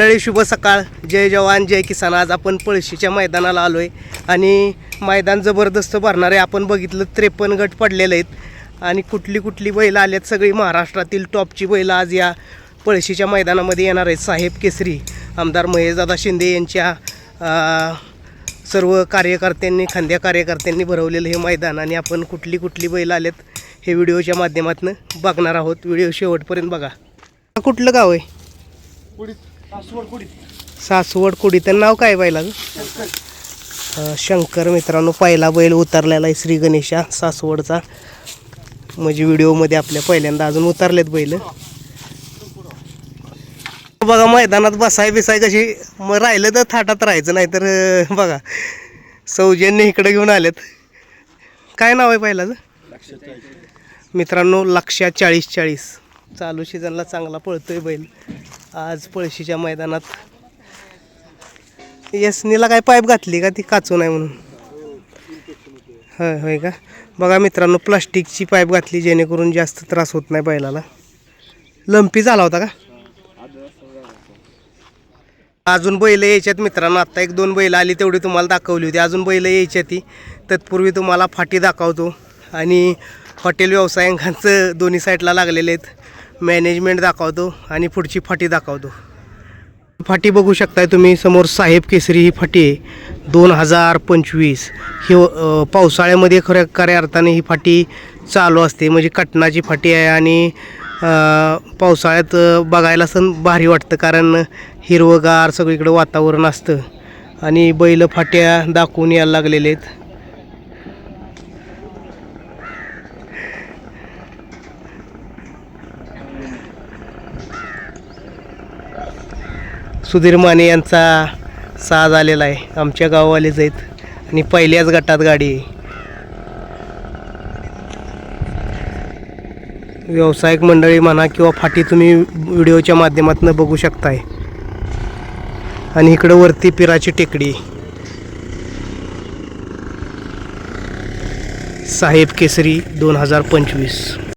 मंडळी शुभ सकाळ. जय जवान जय किसान. आज आपण पळशीच्या मैदानाला आलो आहे आणि मैदान जबरदस्त भरणार आहे. आपण बघितलं त्रेपन्न गट पडलेले आहेत आणि कुठली कुठली बैल आल्यात सगळी महाराष्ट्रातील टॉपची बैल आज या पळशीच्या मैदानामध्ये येणार आहेत. साहेब केसरी आमदार महेशदादा शिंदे यांच्या सर्व कार्यकर्त्यांनी खांद्या कार्यकर्त्यांनी भरवलेलं हे मैदान आणि आपण कुठली कुठली बैल आलेत हे व्हिडिओच्या माध्यमातून बघणार आहोत. व्हिडिओ शेवटपर्यंत बघा. कुठलं गाव आहे? सासवड कुडी. तर नाव काय बैलाचं? शंकर मित्रांनो पहिला बैल उतरलेला आहे श्री गणेशा सासवडचा. म्हणजे व्हिडिओमध्ये आपल्या पहिल्यांदा अजून उतरलेत बैल. बघा मैदानात बसाय बिसाय कशी मग राहिलं तर थाटात राहायचं नाही तर बघा सौजन्य इकडे घेऊन आलेत. काय नाव आहे पहिलाचं? मित्रांनो लक्षा चाळीस चाळीस. चालू सीझनला चांगला पळतोय बैल. आज पळशीच्या मैदानात. यसनीला काय पाईप घातली का ती काचू नाही म्हणून? होय होय का? बघा मित्रांनो प्लास्टिकची पाईप घातली जेणेकरून जास्त त्रास होत नाही बैलाला. लंपी झाला होता का? अजून बैल यायच्यात मित्रांनो आत्ता एक दोन बैल आली तेवढी तुम्हाला दाखवली होती. अजून बैल यायच्या ती. तत्पूर्वी तुम्हाला फाटी दाखवतो. आणि हॉटेल व्यवसायांकांचं दोन्ही साईडला लागलेले आहेत. मॅनेजमेंट दाखवतो आणि पुढची फाटी दाखवतो. फाटी बघू शकताय तुम्ही समोर साहेब केसरी ही फाटी आहे. दोन हजार पंचवीस. ही पावसाळ्यामध्ये खऱ्या खऱ्या अर्थाने ही फाटी चालू असते. म्हणजे कटनाची फाटी आहे आणि पावसाळ्यात बघायला सण भारी वाटतं कारण हिरवंगार सगळीकडं वातावरण असतं. आणि बैल फाट्या दाखवून यायला लागलेले आहेत. सुधीर माने यांचा साज आलेला आहे. आमच्या गाववालेच आहेत. आणि पहिल्याच गटात गाडी आहे. व्यावसायिक मंडळी म्हणा किंवा फाटी तुम्ही व्हिडिओच्या माध्यमातून बघू शकताय. आणि इकडं वरती पिराची टेकडी. साहेब केसरी दोन हजार पंचवीस.